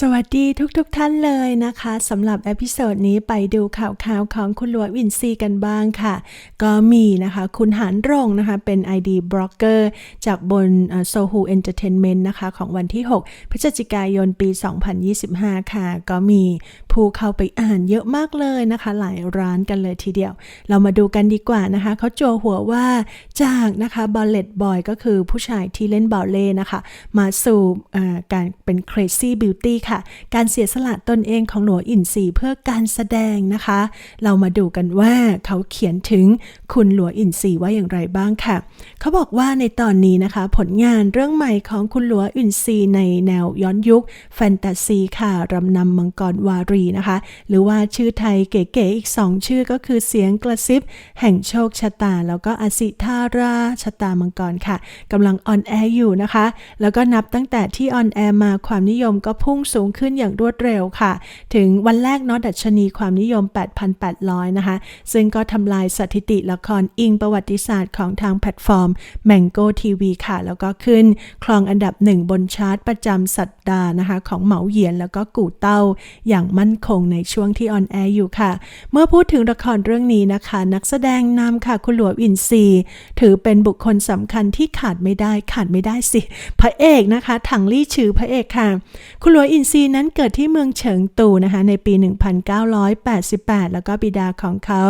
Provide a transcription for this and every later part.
สวัสดีทุกๆทท่านเลยนะคะสำหรับเอพิโซดนี้ไปดูข่าวข่าวของคุณหลวงวินซีกันบ้างค่ะ ก็มีนะคะ คุณหานรงนะคะเป็น ID บล็อกเกอร์จากบนโซฮูเอนเตอร์เทนเมนต์นะคะของวันที่ 6 พฤศจิกายนปี 2025 ค่ะ ก็มีผู้เข้าไปอ่านเยอะมากเลยนะคะ หลายร้านกันเลยทีเดียว เรามาดูกันดีกว่านะคะ เขาโจหัวว่าจากนะคะบอลเลตบอยก็คือผู้ชายที่เล่นบอลเล่นะคะ มาสู่การเป็น crazy beauty ค่ะ การเสียสละตนเองของหลวงอินทรีเพื่อการแสดงนะคะ เรามาดูกันว่าเขาเขียนถึงคุณหลวงอินทรีว่าอย่างไรบ้างค่ะ เขาบอกว่าในตอนนี้นะคะ ผลงานเรื่องใหม่ของคุณหลวงอินทรีในแนวย้อนยุคแฟนตาซีค่ะรำนำมังกรวารีนะคะ หรือว่าชื่อไทยเก๋ๆอีกสองชื่อก็คือเสียงกระซิบ แห่งโชคชะตา แล้วก็อสิธาราชะตามังกรค่ะกำลังออนแอร์อยู่นะคะ แล้วก็นับตั้งแต่ที่ออนแอร์มาความนิยมก็พุ่งสูงขึ้นอย่างรวดเร็วค่ะ ถึงวันแรกเนาะดัชนีความนิยม 8,800 นะคะ ซึ่งก็ทำลายสถิติละครอิงประวัติศาสตร์ของทางแพลตฟอร์ม Mango TV ค่ะ แล้วก็ขึ้นครองอันดับหนึ่งบนชาร์ตประจำสัปดาห์นะคะ ของเหมาเหยียนแล้วก็กู่เต้าอย่างมั่นคงในช่วงที่ออนแอร์อยู่ค่ะ เมื่อพูดถึงละครเรื่องนี้นะคะ นักแสดงนำค่ะคุณหลวงอินซีถือเป็นบุคคลสำคัญที่ขาดไม่ได้ขาดไม่ได้สิ พระเอกนะคะถังลี่ชื่อพระเอกค่ะ คุณหลวงอินซีนั้นเกิดที่เมืองเฉิงตูนะคะในปี 1988 แล้วก็บิดาของเขา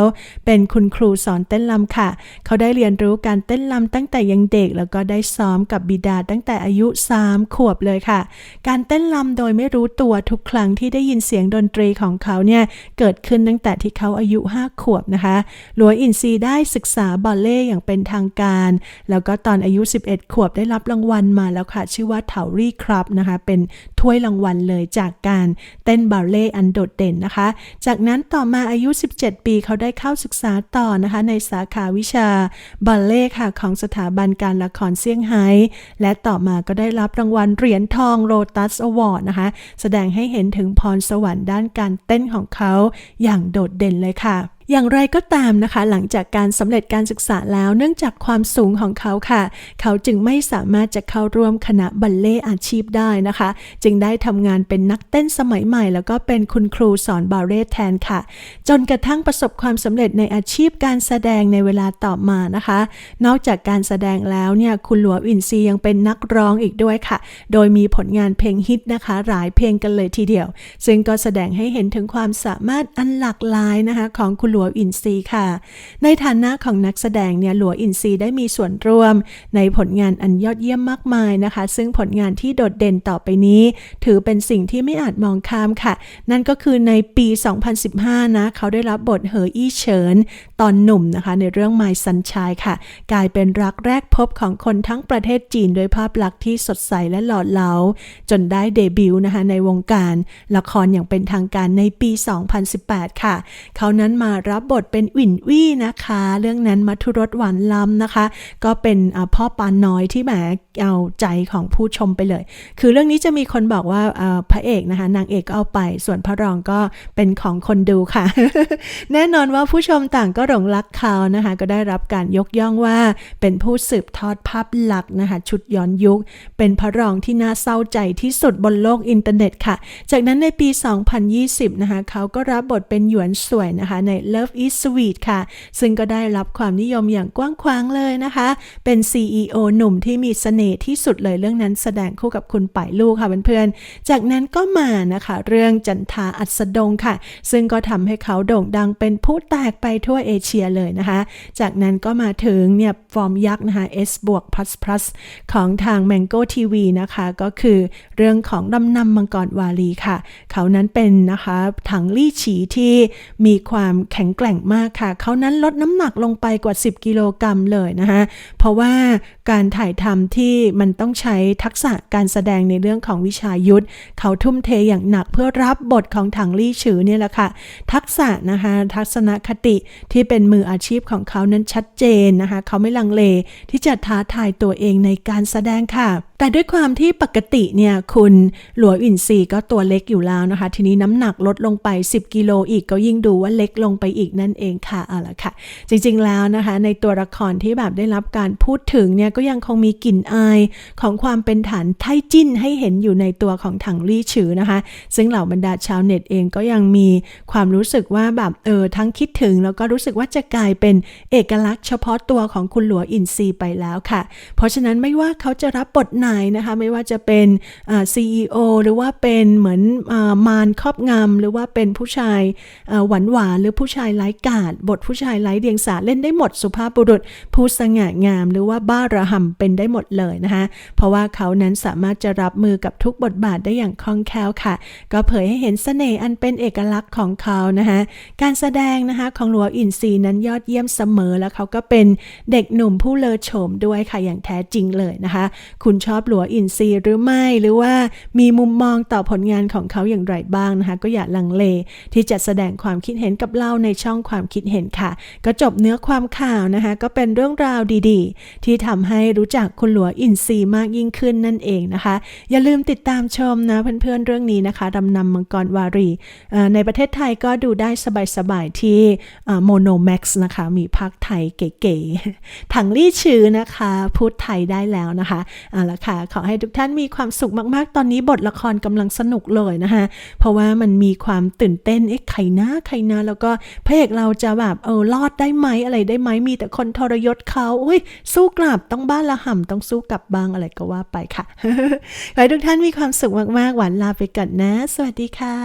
เป็นคุณครูสอนเต้นลำค่ะ เขาได้เรียนรู้การเต้นลำตั้งแต่ยังเด็ก แล้วก็ได้ซ้อมกับบิดาตั้งแต่อายุ 3 ขวบเลยค่ะ การเต้นลำโดยไม่รู้ตัวทุกครั้งที่ได้ยินเสียงดนตรีของเขาเนี่ยเกิดขึ้นตั้งแต่ที่เขาอายุ 5 ขวบนะคะหลวงอินซีได้ศึกษาบอลเล่อย่างเป็นทางการ แล้วก็ตอนอายุ 11 ขวบได้รับรางวัลมาแล้วค่ะ ชื่อว่าเถารี่ครับนะคะเป็นถ้วยรางวัลเลยจากการเต้นบาเล่อันโดดเด่นนะคะ จากนั้นต่อมาอายุ 17 ปีเขาได้เข้าศึกษาต่อนะคะ ในสาขาวิชาบาเล่ค่ะของสถาบันการละครเซี่ยงไฮ้และต่อมาก็ได้รับรางวัลเหรียญทองโรตัสอวอร์ดนะคะ แสดงให้เห็นถึงพรสวรรค์ด้านการเต้นของเขาอย่างโดดเด่นเลยค่ะ อย่างไรก็ตามนะคะ หลังจากการสำเร็จการศึกษาแล้วเนื่องจากความสูงของเขาค่ะ เขาจึงไม่สามารถจะเข้าร่วมคณะบัลเล่อาชีพได้นะคะ จึงได้ทำงานเป็นนักเต้นสมัยใหม่ แล้วก็เป็นคุณครูสอนบาเล่แทนค่ะ จนกระทั่งประสบความสำเร็จในอาชีพการแสดงในเวลาต่อมานะคะ นอกจากการแสดงแล้วเนี่ยคุณหลวงอินซียังเป็นนักร้องอีกด้วยค่ะ โดยมีผลงานเพลงฮิตนะคะ หลายเพลงกันเลยทีเดียว ซึ่งก็แสดงให้เห็นถึงความสามารถอันหลากหลายนะคะ ของคุณหลวอินซีค่ะ ในฐานะของนักแสดงเนี่ยหลัวอินซีได้มีส่วนร่วม ในผลงานอันยอดเยี่ยมมากมายนะคะ ซึ่งผลงานที่โดดเด่นต่อไปนี้ ถือเป็นสิ่งที่ไม่อาจมองข้ามค่ะ นั่นก็คือในปี 2015 นะ เขาได้รับบทเหออี้เฉินตอนหนุ่มนะคะ ในเรื่อง My Sunshine ค่ะ กลายเป็นรักแรกพบของคนทั้งประเทศจีนโดยภาพลักษณ์ที่สดใสและหล่อเหลา จนได้เดบิวต์นะคะในวงการ ละครอย่างเป็นทางการในปี 2018 ค่ะ เขานั้นมารับบทเป็นวินวี่นะคะ เรื่องนั้นมัทุรสหวานล้ำนะคะ ก็เป็นพ่อปานน้อยที่แหมเอาใจของผู้ชมไปเลย คือเรื่องนี้จะมีคนบอกว่าพระเอกนะคะ นางเอกก็เอาไป ส่วนพระรองก็เป็นของคนดูค่ะ แน่นอนว่าผู้ชมต่างก็หลงรักเขานะคะ ก็ได้รับการยกย่องว่าเป็นผู้สืบทอดภาพลักษณ์นะคะ ชุดย้อนยุค เป็นพระรองที่น่าเศร้าใจที่สุดบนโลกอินเทอร์เน็ตค่ะ จากนั้นในปี 2020 นะคะเขาก็รับบทเป็นหยวนสวยนะคะใน Love is Sweet ค่ะ ซึ่งก็ได้รับความนิยมอย่างกว้างขวางเลยนะคะ เป็น CEO หนุ่มที่มีเสน่ห์ที่สุดเลยเรื่องนั้นแสดงคู่กับคุณป่ายลูกค่ะเพื่อนๆ จากนั้นก็มานะคะ เรื่องจันทาอัสดงค่ะ ซึ่งก็ทำให้เขาโด่งดังเป็นผู้แตกไปทั่วเอเชียเลยนะคะ จากนั้นก็มาถึงเนี่ยฟอร์มยักษ์นะคะ S บวก plus plus ของทาง Mango TV นะคะ ก็คือเรื่องของดำนำมังกรวาลีค่ะ เขานั้นเป็นนะคะถังลี่ฉีที่มีความแข็งแกร่งมากค่ะ เขานั้นลดน้ำหนักลงไปกว่า 10 กิโลกรัมเลยนะคะเพราะว่าการถ่ายทำที่มันต้องใช้ทักษะการแสดงในเรื่องของวิชายุทธ เขาทุ่มเทอย่างหนักเพื่อรับบทของถังลี่ฉือเนี่ยแหละค่ะ ทักษะนะคะทัศนคติที่เป็นมืออาชีพของเขานั้นชัดเจนนะคะเขาไม่ลังเลที่จะท้าทายตัวเองในการแสดงค่ะแต่ด้วยความที่ปกติเนี่ยคุณหลวงอินซีก็ตัวเล็กอยู่แล้วนะคะ ทีนี้น้ำหนักลดลงไป 10 กิโลอีกก็ยิ่งดูว่าเล็กลงไปอีกนั่นเองค่ะเอาละค่ะ จริงๆแล้วนะคะ ในตัวละครที่แบบได้รับการพูดถึงเนี่ยก็ยังคงมีกลิ่นอายของความเป็นฐานไทจิ้นให้เห็นอยู่ในตัวของถังลี่ฉือนะคะ ซึ่งเหล่าบรรดาชาวเน็ตเองก็ยังมีความรู้สึกว่าแบบเออทั้งคิดถึง แล้วก็รู้สึกว่าจะกลายเป็นเอกลักษณ์เฉพาะตัวของคุณหลัวอินซีไปแล้วค่ะ เพราะฉะนั้นไม่ว่าเขาจะรับบทไหนนะคะ ไม่ว่าจะเป็นอ่า CEO หรือว่าเป็นเหมือนอมารครอบงำหรือว่าเป็นผู้ชายหวานหวานหรือผู้ชายไร้กาดบทผู้ชายไร้เดียงสาเล่นได้หมดสุภาพบุรุษ ผู้สง่างาม หรือว่าบ้าระห่ำเป็นได้หมดเลยนะคะ เพราะว่าเขานั้นสามารถจะรับมือกับทุกบทบาทได้อย่างคล่องแคล่วค่ะ ก็เผยให้เห็นเสน่ห์อันเป็นเอกลักษณ์ของเขานะคะการแสดงนะคะของหลัวอินซีนั้นยอดเยี่ยมเสมอแล้วเขาก็เป็นเด็กหนุ่มผู้เลอโฉมด้วยค่ะอย่างแท้จริงเลยนะคะ คุณชอบหลัวอินซีหรือไม่หรือว่ามีมุมมองต่อผลงานของเขาอย่างไรบ้างนะคะ ก็อย่าลังเลที่จะแสดงความคิดเห็นกับเราในช่องความคิดเห็นค่ะ ก็จบเนื้อความข่าวนะคะ ก็เป็นเรื่องราวดีๆ ที่ทำให้รู้จักคุณหลัวอินซีมากยิ่งขึ้นนั่นเองนะคะ อย่าลืมติดตามชมนะเพื่อนๆเรื่องนี้นะคะดำนำมังกรวารีในประเทศไทยก็ดูได้สบายๆที่โมโนแม็กซ์นะคะ มีภาคไทยเก๋ๆถังลี่ชื่อนะคะพูดไทยได้แล้วนะคะเอาละค่ะขอให้ทุกท่านมีความสุขมากๆ ตอนนี้บทละครกำลังสนุกเลยนะคะ เพราะว่ามันมีความตื่นเต้นเอ๊ะใครนะใครนะแล้วก็พระเอกเราจะแบบเออรอดได้ไหมอะไรได้ไหมมีแต่คนทรยศเขาอุ้ยสู้กลับต้องบ้านละห่ำต้องสู้กลับบ้างอะไรก็ว่าไปค่ะ ขอให้ทุกท่านมีความสุขมากๆ หวานลาไปก่อนนะ สวัสดีค่ะ